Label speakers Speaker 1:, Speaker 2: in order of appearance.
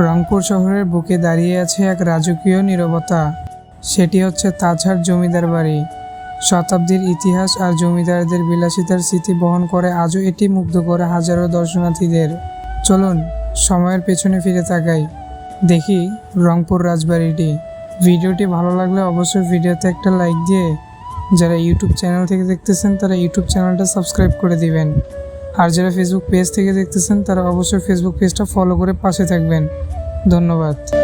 Speaker 1: রংপুর শহরের বুকে দাঁড়িয়ে আছে এক রাজকীয় নীরবতা। সেটি হচ্ছে তাজহাট জমিদার বাড়ি। শতাব্দীর ইতিহাস আর জমিদারদের বিলাসিতার স্মৃতি বহন করে আজও এটি মুগ্ধ করে হাজারো দর্শনার্থীদের। চলুন, সময়ের পেছনে ফিরে তাকাই। দেখি রংপুর রাজবাড়িটি। ভিডিওটি ভালো লাগলে অবশ্যই ভিডিওতে একটা লাইক দিয়ে যারা ইউটিউব চ্যানেল থেকে দেখতেছেন তারা ইউটিউব চ্যানেলটা সাবস্ক্রাইব করে দিবেন। আর যারা ফেসবুক পেজ থেকে দেখতেছেন, তারা অবশ্যই ফেসবুক পেজটা ফলো করে পাশে থাকবেন। ধন্যবাদ।